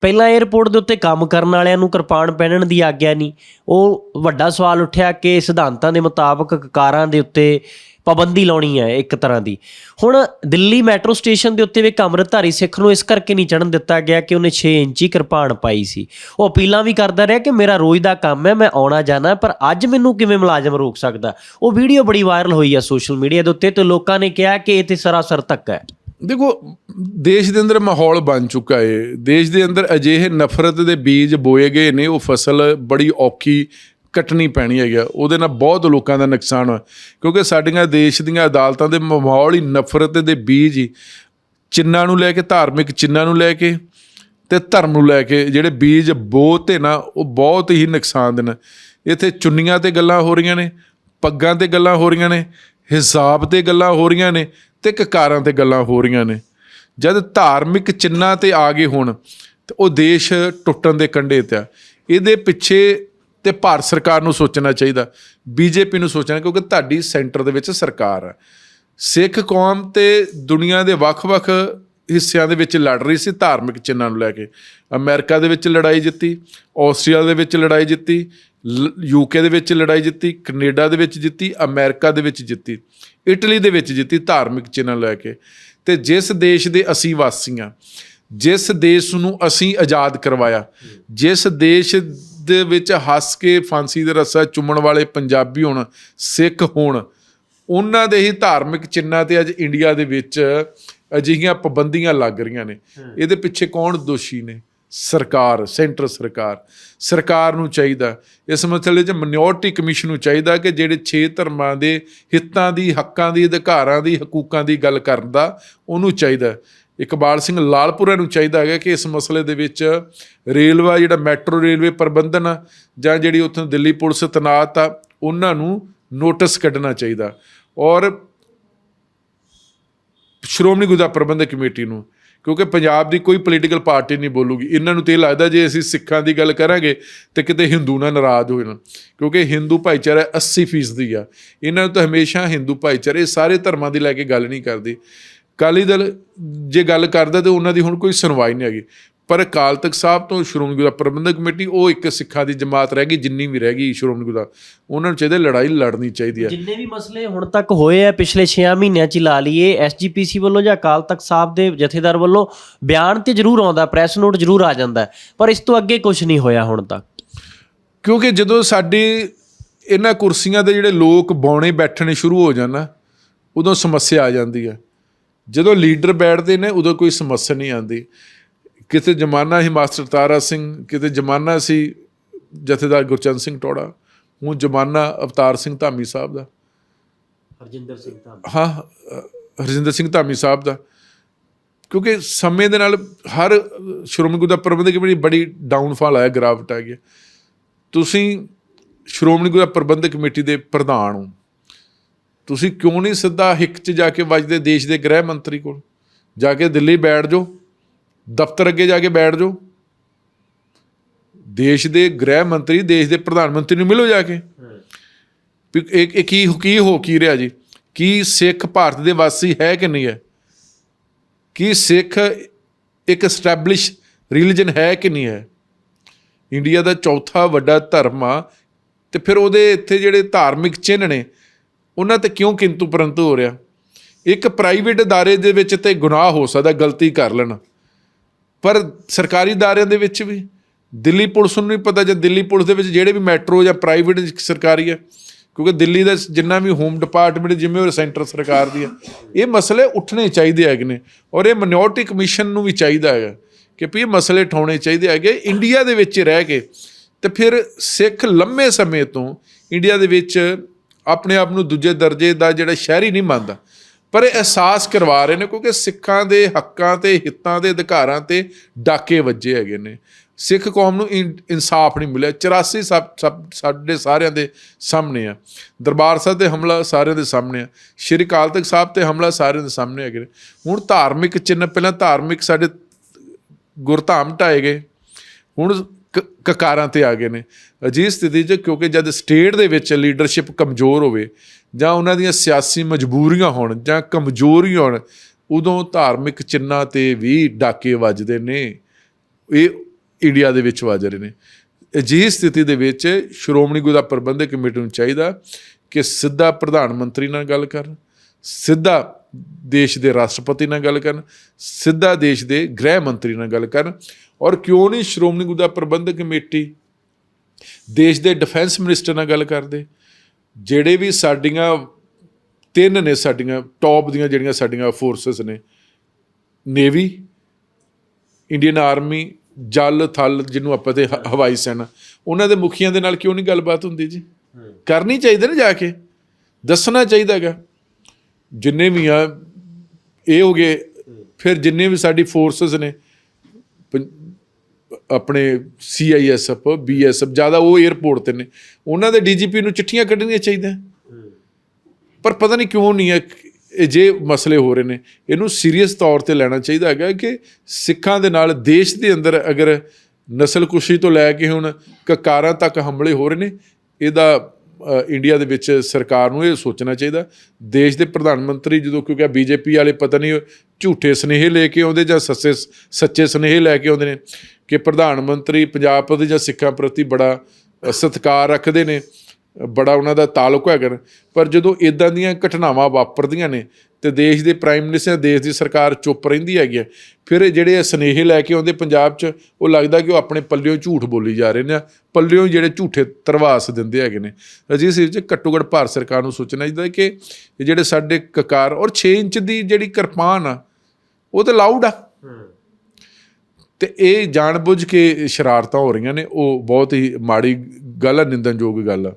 ਪਹਿਲਾਂ 에어ਪੋਰਟ ਦੇ ਉੱਤੇ ਕੰਮ ਕਰਨ ਵਾਲਿਆਂ ਨੂੰ ਕਿਰਪਾਨ ਪਹਿਨਣ ਦੀ ਆਗਿਆ ਨਹੀਂ। ਉਹ ਵੱਡਾ ਸਵਾਲ ਉੱਠਿਆ ਕਿ ਸਿਧਾਂਤਾਂ ਦੇ ਮੁਤਾਬਕ ਕਾਰਾਂ ਦੇ ਉੱਤੇ ਪਾਬੰਦੀ ਲਾਉਣੀ ਹੈ ਇੱਕ ਤਰ੍ਹਾਂ ਦੀ। ਹੁਣ ਦਿੱਲੀ ਮੈਟਰੋ ਸਟੇਸ਼ਨ ਦੇ ਉੱਤੇ ਵੀ ਇੱਕ ਸਿੱਖ ਨੂੰ ਇਸ ਕਰਕੇ ਨਹੀਂ ਚੜਨ ਦਿੱਤਾ ਗਿਆ ਕਿ ਉਹਨੇ 6 ਇੰਚੀ ਕਿਰਪਾਨ ਪਾਈ ਸੀ। ਉਹ ਅਪੀਲਾਂ ਵੀ ਕਰਦਾ ਰਿਹਾ ਕਿ ਮੇਰਾ ਰੋਜ਼ ਦਾ ਕੰਮ ਹੈ, ਮੈਂ ਆਉਣਾ ਜਾਣਾ, ਪਰ ਅੱਜ ਮੈਨੂੰ ਕਿਵੇਂ ਮੁਲਾਜ਼ਮ ਰੋਕ ਸਕਦਾ? ਉਹ ਵੀਡੀਓ ਬੜੀ ਵਾਇਰਲ ਹੋਈ ਹੈ ਸੋਸ਼ਲ ਮੀਡੀਆ ਦੇ ਉੱਤੇ ਤੇ ਲੋਕਾਂ ਨੇ ਕਿਹਾ ਕਿ ਇਹ ਤੇ ਸਰਾਸਰ ਤੱਕ ਹੈ। ਦੇਖੋ, ਦੇਸ਼ ਦੇ ਅੰਦਰ ਮਾਹੌਲ ਬਣ ਚੁੱਕਾ ਹੈ ਦੇਸ਼ ਦੇ ਅੰਦਰ ਅਜਿਹੇ ਨਫ਼ਰਤ ਦੇ ਬੀਜ ਬੋਏ ਗਏ ਨੇ, ਉਹ ਫਸਲ ਬੜੀ ਔਖੀ ਕੱਟਣੀ ਪੈਣੀ ਹੈਗੀ ਆ। ਉਹਦੇ ਨਾਲ ਬਹੁਤ ਲੋਕਾਂ ਦਾ ਨੁਕਸਾਨ ਹੋਇਆ। ਕਿਉਂਕਿ ਸਾਡੀਆਂ ਦੇਸ਼ ਦੀਆਂ ਅਦਾਲਤਾਂ ਦੇ ਮਾਹੌਲ ਹੀ ਨਫ਼ਰਤ ਦੇ ਬੀਜ ਹੀ। ਚਿੰਨਾਂ ਨੂੰ ਲੈ ਕੇ, ਧਾਰਮਿਕ ਚਿੰਨਾਂ ਨੂੰ ਲੈ ਕੇ ਤੇ ਧਰਮ ਨੂੰ ਲੈ ਕੇ ਜਿਹੜੇ ਬੀਜ ਬੋਤੇ ਨਾ, ਉਹ ਬਹੁਤ ਹੀ ਨੁਕਸਾਨ ਦੇ ਨੇ। ਇੱਥੇ ਚੁੰਨੀਆਂ ਤੇ ਗੱਲਾਂ ਹੋ ਰਹੀਆਂ ਨੇ, ਪੱਗਾਂ ਤੇ ਗੱਲਾਂ ਹੋ ਰਹੀਆਂ ਨੇ, ਹਿਸਾਬ ਤੇ ਗੱਲਾਂ ਹੋ ਰਹੀਆਂ ਨੇ ਤੇ ਕਕਾਰਾਂ ਤੇ ਗੱਲਾਂ ਹੋ ਰਹੀਆਂ ਨੇ। ਜਦ ਧਾਰਮਿਕ ਚਿੰਨਾਂ ਤੇ ਆ ਗਏ ਹੁਣ, ਤੇ ਉਹ ਦੇਸ਼ ਟੁੱਟਣ ਦੇ ਕੰਢੇ ਤੇ ਆ। ਇਹਦੇ ਪਿੱਛੇ ਤੇ ਭਾਰਤ ਸਰਕਾਰ ਨੂੰ ਸੋਚਣਾ ਚਾਹੀਦਾ। ਬੀਜੇਪੀ ਨੂੰ ਸੋਚਣਾ, ਕਿਉਂਕਿ ਤੁਹਾਡੀ ਸੈਂਟਰ ਦੇ ਵਿੱਚ ਸਰਕਾਰ ਹੈ ਸਿੱਖ ਕੌਮ ਤੇ ਦੁਨੀਆ ਦੇ ਵੱਖ-ਵੱਖ ਹਿੱਸਿਆਂ ਦੇ ਵਿੱਚ ਲੜ ਰਹੀ ਸੀ ਧਾਰਮਿਕ ਚਿੰਨਾਂ ਨੂੰ ਲੈ ਕੇ। ਅਮਰੀਕਾ ਦੇ ਵਿੱਚ ਲੜਾਈ ਜਿੱਤੀ ਆਸਟਰੀਆ ਦੇ ਵਿੱਚ ਲੜਾਈ ਜਿੱਤੀ ਯੂਕੇ ਦੇ ਵਿੱਚ ਲੜਾਈ ਜਿੱਤੀ ਕੈਨੇਡਾ ਦੇ ਵਿੱਚ ਜਿੱਤੀ ਅਮਰੀਕਾ ਦੇ ਵਿੱਚ ਜਿੱਤੀ ਇਟਲੀ ਦੇ ਵਿੱਚ ਜਿੱਤੀ ਧਾਰਮਿਕ ਚਿੰਨ੍ਹਾਂ ਲੈ ਕੇ। ਤੇ ਜਿਸ ਦੇਸ਼ ਦੇ ਅਸੀਂ ਵਾਸੀਆਂ ਜਿਸ ਦੇਸ਼ ਨੂੰ ਅਸੀਂ ਆਜ਼ਾਦ ਕਰਵਾਇਆ ਜਿਸ ਦੇਸ਼ ਦੇ ਵਿੱਚ ਹੱਸ ਕੇ ਫਾਂਸੀ ਦੇ ਰੱਸਾ ਚੁੰਮਣ ਵਾਲੇ ਪੰਜਾਬੀ ਹੋਣ ਸਿੱਖ ਹੋਣ ਉਹਨਾਂ ਦੇ ਹੀ ਧਾਰਮਿਕ ਚਿੰਨ੍ਹਾਂ ਤੇ ਅੱਜ ਇੰਡੀਆ ਦੇ ਵਿੱਚ ਅਜਿਹੀਆਂ ਪਾਬੰਦੀਆਂ ਲੱਗ ਰਹੀਆਂ ਨੇ। ਇਹਦੇ ਪਿੱਛੇ ਕੌਣ ਦੋਸ਼ੀ ਨੇ? ਸਰਕਾਰ, ਸੈਂਟਰ ਸਰਕਾਰ ਸਰਕਾਰ ਨੂੰ ਚਾਹੀਦਾ ਇਸ ਮਸਲੇ 'ਚ ਮਿਨੋਰਟੀ ਕਮਿਸ਼ਨ ਨੂੰ ਚਾਹੀਦਾ ਕਿ ਜਿਹੜੇ 6 ਧਰਮਾਂ ਦੇ ਹਿੱਤਾਂ ਦੀ, ਹੱਕਾਂ ਦੀ, ਅਧਿਕਾਰਾਂ ਦੀ, ਹਕੂਕਾਂ ਦੀ ਗੱਲ ਕਰਨ ਦਾ ਉਹਨੂੰ ਚਾਹੀਦਾ ਇਕਬਾਲ ਸਿੰਘ ਲਾਲਪੁਰਾ ਨੂੰ ਚਾਹੀਦਾ ਹੈਗਾ ਕਿ ਇਸ ਮਸਲੇ ਦੇ ਵਿੱਚ ਰੇਲਵਾ, ਜਿਹੜਾ ਮੈਟਰੋ ਰੇਲਵੇ ਪ੍ਰਬੰਧਨ ਆ, ਜਾਂ ਜਿਹੜੀ ਉੱਥੋਂ ਦਿੱਲੀ ਪੁਲਿਸ ਤਨਾਤ ਆ, ਉਹਨਾਂ ਨੂੰ ਨੋਟਿਸ ਕੱਢਣਾ ਚਾਹੀਦਾ। ਔਰ ਸ਼੍ਰੋਮਣੀ ਗੁਰਦੁਆਰਾ ਪ੍ਰਬੰਧਕ ਕਮੇਟੀ ਨੂੰ ਕਿਉਂਕਿ ਪੰਜਾਬ ਦੀ ਕੋਈ ਪੋਲੀਟੀਕਲ ਪਾਰਟੀ ਨਹੀਂ ਬੋਲੂਗੀ। ਇਹਨਾਂ ਨੂੰ ਤੇ ਇਹ ਲੱਗਦਾ ਜੇ ਅਸੀਂ ਸਿੱਖਾਂ ਦੀ ਗੱਲ ਕਰਾਂਗੇ ਤੇ ਕਿਤੇ ਹਿੰਦੂ ਨਾ ਨਾਰਾਜ਼ ਹੋ ਜਾਣ ਕਿਉਂਕਿ ਹਿੰਦੂ ਭਾਈਚਾਰਾ 80% ਦੀ ਆ। ਇਹਨਾਂ ਨੂੰ ਤਾਂ ਹਮੇਸ਼ਾ ਹਿੰਦੂ ਭਾਈਚਾਰੇ ਸਾਰੇ ਧਰਮਾਂ ਦੀ ਲੈ ਕੇ ਗੱਲ ਨਹੀਂ ਕਰਦੀ। ਅਕਾਲੀ ਦਲ ਜੇ ਗੱਲ ਕਰਦਾ ਤੇ ਉਹਨਾਂ ਦੀ ਹੁਣ ਕੋਈ ਸੁਣਵਾਈ ਨਹੀਂ ਹੈਗੀ। ਪਰ ਅਕਾਲ ਤਖਤ ਸਾਹਿਬ ਤੋਂ ਸ਼੍ਰੋਮਣੀ ਗੁਰਦੁਆਰਾ ਪ੍ਰਬੰਧਕ ਕਮੇਟੀ ਉਹ ਇੱਕ ਸਿੱਖਾਂ ਦੀ ਜਮਾਤ ਰਹਿ ਗਈ ਜਿੰਨੀ ਵੀ ਰਹਿ ਗਈ ਸ਼੍ਰੋਮਣੀ ਗੁਰਦੁਆਰਾ ਉਹਨਾਂ ਨੂੰ ਚਾਹੀਦਾ ਲੜਾਈ ਲੜਨੀ ਚਾਹੀਦੀ ਹੈ। ਜਿੰਨੇ ਵੀ ਮਸਲੇ ਹੁਣ ਤੱਕ ਹੋਏ ਆ ਪਿਛਲੇ 6 ਮਹੀਨਿਆਂ ਚ ਲਾ ਲਈਏ ਐਸਜੀਪੀਸੀ ਵੱਲੋਂ ਜਾਂ ਅਕਾਲ ਤਖਤ ਸਾਹਿਬ ਦੇ ਜਥੇਦਾਰ ਵੱਲੋਂ ਬਿਆਨ ਤੇ ਜ਼ਰੂਰ ਆਉਂਦਾ ਪ੍ਰੈਸ ਨੋਟ ਜ਼ਰੂਰ ਆ ਜਾਂਦਾ ਪਰ ਇਸ ਤੋਂ ਅੱਗੇ ਕੁਝ ਨਹੀਂ ਹੋਇਆ ਹੁਣ ਤੱਕ। ਕਿਉਂਕਿ ਜਦੋਂ ਸਾਡੇ ਇਹਨਾਂ ਕੁਰਸੀਆਂ ਤੇ ਜਿਹੜੇ ਲੋਕ ਬੌਣੇ ਬੈਠਣੇ ਸ਼ੁਰੂ ਹੋ ਜਾਣ ਨਾ ਉਦੋਂ ਸਮੱਸਿਆ ਆ ਜਾਂਦੀ ਹੈ। ਜਦੋਂ ਲੀਡਰ ਬੈਠਦੇ ਨੇ ਉਦੋਂ ਕੋਈ ਸਮੱਸਿਆ ਨਹੀਂ ਆਉਂਦੀ। ਕਿਤੇ ਜ਼ਮਾਨਾ ਸੀ ਮਾਸਟਰ ਤਾਰਾ ਸਿੰਘ ਕਿਤੇ ਜ਼ਮਾਨਾ ਸੀ ਜਥੇਦਾਰ ਗੁਰਚੰਦ ਸਿੰਘ ਟੋੜਾ ਹੁਣ ਜ਼ਮਾਨਾ ਅਵਤਾਰ ਸਿੰਘ ਧਾਮੀ ਸਾਹਿਬ ਦਾ। ਹਰਜਿੰਦਰ ਸਿੰਘ ਤਾਂ ਹਾਂ ਹਰਜਿੰਦਰ ਸਿੰਘ ਧਾਮੀ ਸਾਹਿਬ ਦਾ। ਕਿਉਂਕਿ ਸਮੇਂ ਦੇ ਨਾਲ ਹਰ ਸ਼੍ਰੋਮਣੀ ਗੁਰਦੁਆਰਾ ਪ੍ਰਬੰਧਕ ਕਮੇਟੀ ਬੜੀ ਡਾਊਨਫਾਲ ਆਇਆ ਗਿਰਾਵਟ ਆ ਗਈ ਤੁਸੀਂ ਸ਼੍ਰੋਮਣੀ ਗੁਰਦੁਆਰਾ ਪ੍ਰਬੰਧਕ ਕਮੇਟੀ ਦੇ ਪ੍ਰਧਾਨ ਹੋ। ਤੁਸੀਂ ਕਿਉਂ ਨਹੀਂ ਸਿੱਧਾ ਹਿੱਕ 'ਚ ਜਾ ਕੇ ਵੱਜਦੇ ਦੇਸ਼ ਦੇ ਗ੍ਰਹਿ ਮੰਤਰੀ ਕੋਲ? ਜਾ ਕੇ ਦਿੱਲੀ ਬੈਠ ਜਾਓ। ਦਫ਼ਤਰ ਅੱਗੇ ਜਾ ਕੇ ਬੈਠ ਜਾਓ ਦੇਸ਼ ਦੇ ਗ੍ਰਹਿ ਮੰਤਰੀ ਦੇਸ਼ ਦੇ ਪ੍ਰਧਾਨ ਮੰਤਰੀ ਨੂੰ ਮਿਲੋ ਜਾ ਕੇ ਵੀ ਇਹ ਇਹ ਕੀ ਕੀ ਹੋ ਕੀ ਰਿਹਾ ਜੀ ਕੀ ਸਿੱਖ ਭਾਰਤ ਦੇ ਵਾਸੀ ਹੈ ਕਿ ਨਹੀਂ ਹੈ ਕੀ ਸਿੱਖ ਇੱਕ ਸਟੈਬਲਿਸ਼ ਰਿਲੀਜਨ ਹੈ ਕਿ ਨਹੀਂ ਹੈ ਇੰਡੀਆ ਦਾ ਚੌਥਾ ਵੱਡਾ ਧਰਮ ਆ ਤੇ ਫਿਰ ਉਹਦੇ ਇੱਥੇ ਜਿਹੜੇ ਧਾਰਮਿਕ ਚਿੰਨ੍ਹ ਨੇ ਉਹਨਾਂ ਤੇ ਕਿਉਂ ਕਿੰਤੂ ਪਰੰਤੂ ਹੋ ਰਿਹਾ ਇੱਕ ਪ੍ਰਾਈਵੇਟ ادارے ਦੇ ਵਿੱਚ ਤੇ ਗੁਨਾਹ ਹੋ ਸਕਦਾ ਗਲਤੀ ਕਰ ਲੈਣਾ ਪਰ ਸਰਕਾਰੀ ਦਾਰਿਆਂ ਦੇ ਵਿੱਚ ਵੀ, ਦਿੱਲੀ ਪੁਲਿਸ ਨੂੰ ਵੀ ਪਤਾ ਜਾਂ ਦਿੱਲੀ ਪੁਲਿਸ ਦੇ ਵਿੱਚ ਜਿਹੜੇ ਵੀ ਮੈਟਰੋ ਜਾਂ ਪ੍ਰਾਈਵੇਟ ਸਰਕਾਰੀ ਆ ਕਿਉਂਕਿ ਦਿੱਲੀ ਦਾ ਜਿੰਨਾ ਵੀ ਹੋਮ ਡਿਪਾਰਟਮੈਂਟ ਜਿਵੇਂ ਉਹ ਸੈਂਟਰ ਸਰਕਾਰ ਦੀ ਹੈ, ਇਹ ਮਸਲੇ ਉੱਠਣੇ ਚਾਹੀਦੇ ਹੈਗੇ ਨੇ ਔਰ ਇਹ ਮਿਨੋਰਟੀ ਕਮਿਸ਼ਨ ਨੂੰ ਵੀ ਚਾਹੀਦਾ ਹੈਗਾ ਕਿ ਵੀ ਇਹ ਮਸਲੇ ਠਾਉਣੇ ਚਾਹੀਦੇ ਹੈਗੇ, ਇੰਡੀਆ ਦੇ ਵਿੱਚ ਰਹਿ ਕੇ ਤੇ ਫਿਰ ਸਿੱਖ ਲੰਮੇ ਸਮੇਂ ਤੋਂ ਇੰਡੀਆ ਦੇ ਵਿੱਚ ਆਪਣੇ ਆਪ ਨੂੰ ਦੂਜੇ ਦਰਜੇ ਦਾ ਜਿਹੜਾ ਸ਼ਹਿਰੀ ਨਹੀਂ ਮੰਨਦਾ ਪਰ ਇਹ ਅਹਿਸਾਸ ਕਰਵਾ ਰਹੇ ਨੇ ਕਿਉਂਕਿ ਸਿੱਖਾਂ ਦੇ ਹੱਕਾਂ ਤੇ, ਹਿੱਤਾਂ ਦੇ ਅਧਿਕਾਰਾਂ ਤੇ ਡਾਕੇ ਵੱਜੇ ਹੈਗੇ ਨੇ। ਸਿੱਖ ਕੌਮ ਨੂੰ ਇਨ- ਇਨਸਾਫ ਨਹੀਂ ਮਿਲਿਆ 84 ਸਭ ਸਭ, ਸਾਡੇ ਸਾਰਿਆਂ ਦੇ ਸਾਹਮਣੇ ਆ। ਦਰਬਾਰ ਸਾਹਿਬ ਤੇ ਹਮਲਾ ਸਾਰਿਆਂ ਦੇ ਸਾਹਮਣੇ ਆ। ਸ਼੍ਰੀ ਅਕਾਲ ਤਖਤ ਸਾਹਿਬ ਤੇ ਹਮਲਾ ਸਾਰਿਆਂ ਦੇ ਸਾਹਮਣੇ ਹੈਗੇ ਨੇ। ਹੁਣ ਧਾਰਮਿਕ ਚਿੰਨ੍ਹ, ਪਹਿਲਾਂ ਧਾਰਮਿਕ ਸਾਡੇ ਗੁਰਧਾਮ ਢਾਏ ਗਏ। ਹੁਣ ਕਕਾਰਾਂ ਤੇ ਆ ਗਏ ਨੇ। ਅਜਿਹੀ ਸਥਿਤੀ 'ਚ ਕਿਉਂਕਿ ਜਦ ਸਟੇਟ ਦੇ ਵਿੱਚ ਲੀਡਰਸ਼ਿਪ ਕਮਜ਼ੋਰ ਹੋਵੇ ਜਾਂ ਉਹਨਾਂ ਦੀਆਂ ਸਿਆਸੀ ਮਜਬੂਰੀਆਂ ਹੋਣ ਜਾਂ ਕਮਜ਼ੋਰੀ ਹੋਣ, ਉਦੋਂ ਧਾਰਮਿਕ ਚਿੰਨਾਂ ਤੇ ਵੀ ਡਾਕੇ ਵੱਜਦੇ ਨੇ। ਇਹ ਇੰਡੀਆ ਦੇ ਵਿੱਚ ਵੱਜ ਰਹੇ ਨੇ। ਅਜਿਹੀ ਸਥਿਤੀ ਦੇ ਵਿੱਚ ਸ਼੍ਰੋਮਣੀ ਗੁਰਦੁਆਰਾ ਪ੍ਰਬੰਧਕ ਕਮੇਟੀ ਨੂੰ ਚਾਹੀਦਾ ਕਿ ਸਿੱਧਾ ਪ੍ਰਧਾਨ ਮੰਤਰੀ ਨਾਲ ਗੱਲ ਕਰਨ, ਸਿੱਧਾ ਦੇਸ਼ ਦੇ ਰਾਸ਼ਟਰਪਤੀ ਨਾਲ ਗੱਲ ਕਰਨ ਸਿੱਧਾ ਦੇਸ਼ ਦੇ ਗ੍ਰਹਿ ਮੰਤਰੀ ਨਾਲ ਗੱਲ ਕਰਨ। ਔਰ ਕਿਉਂ ਨਹੀਂ ਸ਼੍ਰੋਮਣੀ ਗੁਰਦੁਆਰਾ ਪ੍ਰਬੰਧਕ ਕਮੇਟੀ ਦੇਸ਼ ਦੇ ਡਿਫੈਂਸ ਮਿਨਿਸਟਰ ਨਾਲ ਗੱਲ ਕਰਦੇ? ਜਿਹੜੇ ਵੀ ਸਾਡੀਆਂ ਤਿੰਨ ਨੇ ਸਾਡੀਆਂ ਟੌਪ ਦੀਆਂ ਜਿਹੜੀਆਂ ਸਾਡੀਆਂ ਫੋਰਸਸ ਨੇ ਨੇਵੀ ਇੰਡੀਅਨ ਆਰਮੀ ਜਲ ਥਲ ਜਿਹਨੂੰ ਆਪਾਂ ਤੇ ਹਵਾਈ ਸੈਨਾ ਉਹਨਾਂ ਦੇ ਮੁਖੀਆਂ ਦੇ ਨਾਲ ਕਿਉਂ ਨਹੀਂ ਗੱਲਬਾਤ ਹੁੰਦੀ ਜੀ? ਕਰਨੀ ਚਾਹੀਦੀ ਨਾ ਜਾ ਕੇ। ਦੱਸਣਾ ਚਾਹੀਦਾ ਹੈਗਾ। ਜਿੰਨੇ ਵੀ ਆ, ਇਹ ਹੋ ਗਏ। ਫਿਰ ਜਿੰਨੇ ਵੀ ਸਾਡੀ ਫੋਰਸਸ ਨੇ, ਪੰ- ਆਪਣੇ ਸੀਆਈਐਸਐਫ ਬੀਐਸਐਫ ਜ਼ਿਆਦਾ ਉਹ 에ਅਰਪੋਰਟ ਤੇ ਨੇ, ਉਹਨਾਂ ਦੇ ਡੀਜੀਪੀ ਨੂੰ ਚਿੱਠੀਆਂ ਕੱਢਣੀਆਂ ਚਾਹੀਦੀਆਂ। ਪਰ ਪਤਾ ਨਹੀਂ ਕਿਉਂ ਨਹੀਂ ਹੈ ਇਹ ਜੇ ਮਸਲੇ ਹੋ ਰਹੇ ਨੇ, ਇਹਨੂੰ ਸੀਰੀਅਸ ਤੌਰ ਤੇ ਲੈਣਾ ਚਾਹੀਦਾ ਹੈਗਾ ਕਿ ਸਿੱਖਾਂ ਦੇ ਨਾਲ ਦੇਸ਼ ਦੇ ਅੰਦਰ ਅਗਰ ਨਸਲਕੁਸ਼ੀ ਤੋਂ ਲੈ ਕੇ ਹੁਣ ਕਕਾਰਾਂ ਤੱਕ ਹਮਲੇ ਹੋ ਰਹੇ ਨੇ, ਇਹਦਾ ਇੰਡੀਆ ਦੇ ਵਿੱਚ ਸਰਕਾਰ ਨੂੰ ਇਹ ਸੋਚਣਾ ਚਾਹੀਦਾ। ਦੇਸ਼ ਦੇ ਪ੍ਰਧਾਨ ਮੰਤਰੀ ਜਦੋਂ ਕਿਉਂਕਿ ਬੀਜੇਪੀ ਵਾਲੇ ਪਤਾ ਨਹੀਂ ਝੂਠੇ ਸਨੇਹ ਲੈ ਕੇ ਆਉਂਦੇ ਜਾਂ ਸੱਚੇ ਸੱਚੇ ਸਨੇਹ ਲੈ ਕੇ ਆਉਂਦੇ ਨੇ ਕਿ ਪ੍ਰਧਾਨ ਮੰਤਰੀ ਪੰਜਾਬ ਪ੍ਰਤੀ ਜਾਂ ਸਿੱਖਾਂ ਪ੍ਰਤੀ ਬੜਾ ਸਤਿਕਾਰ ਰੱਖਦੇ ਨੇ। ਬੜਾ ਉਹਨਾਂ ਦਾ ਤਾਲੁਕ ਹੈਗਾ ਪਰ ਜਦੋਂ ਇਦਾਂ ਦੀਆਂ ਘਟਨਾਵਾਂ ਵਾਪਰਦੀਆਂ ਨੇ ਤੇ ਦੇਸ਼ ਦੇ ਪ੍ਰਾਈਮ ਮਿਨਿਸਟਰ ਦੇਸ਼ ਦੀ ਸਰਕਾਰ ਚੁੱਪ ਰਹਿੰਦੀ ਹੈਗੀ ਹੈ ਫਿਰ ਇਹ ਜਿਹੜੇ ਸਨੇਹੇ ਲੈ ਕੇ ਆਉਂਦੇ ਪੰਜਾਬ 'ਚ ਉਹ ਲੱਗਦਾ ਕਿ ਉਹ ਆਪਣੇ ਪੱਲਿਓਂ ਝੂਠ ਬੋਲੀ ਜਾ ਰਹੇ ਨੇ ਪੱਲਿਓਂ ਜਿਹੜੇ ਝੂਠੇ ਤਰਵਾਸ ਦਿੰਦੇ ਹੈਗੇ ਨੇ। ਅਜਿਹੇ ਸਿਰ 'ਚ ਘੱਟੋ ਘੱਟ ਭਾਰਤ ਸਰਕਾਰ ਨੂੰ ਸੋਚਣਾ ਚਾਹੀਦਾ ਕਿ ਜਿਹੜੇ ਸਾਡੇ ਕਕਾਰ ਔਰ 6 ਇੰਚ ਦੀ ਜਿਹੜੀ ਕਿਰਪਾਨ ਆ ਉਹ ਤਾਂ ਲਾਊਡ ਆ। ਤੇ ਇਹ ਜਾਣਬੁੱਝ ਕੇ ਸ਼ਰਾਰਤਾਂ ਹੋ ਰਹੀਆਂ ਨੇ ਉਹ ਬਹੁਤ ਹੀ ਮਾੜੀ ਗੱਲ ਆ ਨਿੰਦਣਯੋਗ ਗੱਲ ਆ।